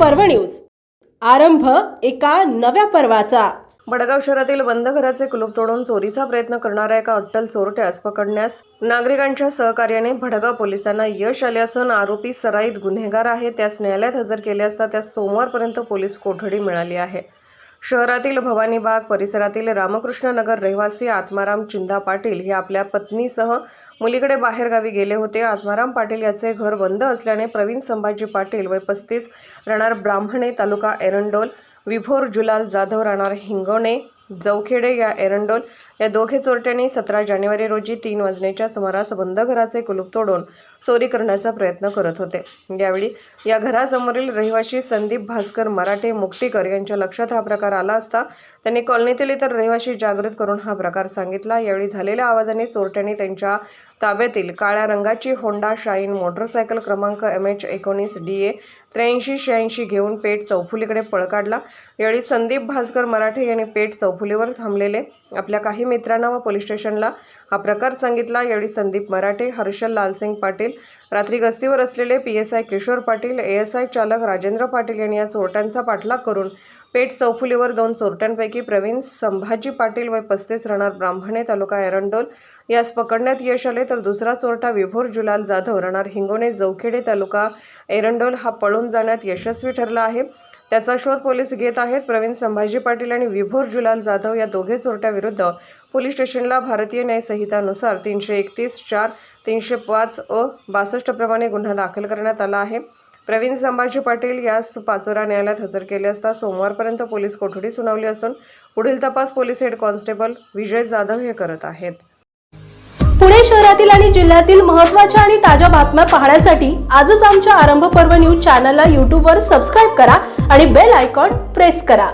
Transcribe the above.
पर्व न्यूज. आरंभ एका नव्या पर्वाचा. बडगाव शहरातील बंद घराचे कुलूप तोडून चोरीचा प्रयत्न करणाऱ्या एका अट्टल चोरट्यास पकडण्यास नागरिकांच्या सहकार्याने भडगाव पोलिसांना यश आले असून आरोपी सराईत गुन्हेगार आहे. त्यास न्यायालयात हजर केले असता त्यास सोमवारपर्यंत पोलीस कोठडी मिळाली आहे. शहरातील भवानीबाग परिसरातील रामकृष्ण नगर रहिवासी आत्माराम चिंदा पाटील हे आपल्या पत्नीसह मुलीकडे बाहेरगावी गेले होते. आत्माराम पाटील याचे घर बंद असल्याने प्रवीण संभाजी पाटील वय पस्तीस राहणार ब्राह्मणे तालुका एरंडोल विभोर जुलाल जाधव राहणार हिंगणे जवखेडे या एरंडोल या दोघे चोरट्यांनी सतरा जानेवारी रोजी तीन वाजण्याच्या सुमारास बंद घराचे कुलूप तोडून चोरी करण्याचा प्रयत्न करत होते. यावेळी या घरासमोरील रहिवाशी संदीप भास्कर मराठे मुक्तीकर यांच्या लक्षात हा प्रकार आला असता त्यांनी कॉलनीतील इतर रहिवाशी जागृत करून हा प्रकार सांगितला. यावेळी झालेल्या आवाजाने चोरट्यांनी त्यांच्या ताब्यातील काळ्या रंगाची होंडा शाईन मोटरसायकल क्रमांक एम एच एकोणीस डी ए त्र्याऐंशी शहाऐंशी घेऊन पेठ चौफुलीकडे पळ काढला. यावेळी संदीप भास्कर मराठे यांनी पेठ चौफुलीवर थांबलेले. आपल्या काही मित्रांना व पोलीस स्टेशनला हा प्रकार सांगितला. यावेळी संदीप मराठे हर्षल लालसिंग पाटील रात्री गस्तीवर असलेले P S I Kishor Patil A S I चालक राजेंद्र पाटील यांनी या चोरट्यांचा पाठलाग करून पेठ चौफुलीवर दोन चोरट्यांपैकी प्रवीण संभाजी पाटील वय पस्तीस राहणार ब्राह्मणे तालुका एरंडोल. यास पकडण्यात यश आले तर दुसरा चोरटा विभोर जुलाल जाधव राहणार हिंगोणे जौखेडे तालुका एरंडोल. हा पळून जाण्यात यशस्वी ठरला आहे. त्याचा शोध पोलीस घेत आहेत. प्रवीण संभाजी पाटील आणि विभोर जुलाल जाधव या दोघे चोरट्याविरुद्ध पोलीस स्टेशनला भारतीय न्यायसंहितानुसार तीनशे एकतीस चार तीनशे पाच अ बासष्ट प्रमाणे गुन्हा दाखल करण्यात आला आहे. प्रवीण संभाजी पाटील यास पाचोरा न्यायालयात हजर केले असता सोमवारपर्यंत पोलीस कोठडी सुनावली असून पुढील तपास police head constable Vijay Jadhav हे करत आहेत. पुणे शहरातील आणि जिल्ह्यातील महत्त्वाच्या आणि ताज्या बातम्या पाहण्यासाठी आजच आमच्या आरंभ पर्व न्यूज चॅनलला यूट्यूबवर सबस्क्राईब करा आणि बेल आयकॉन प्रेस करा.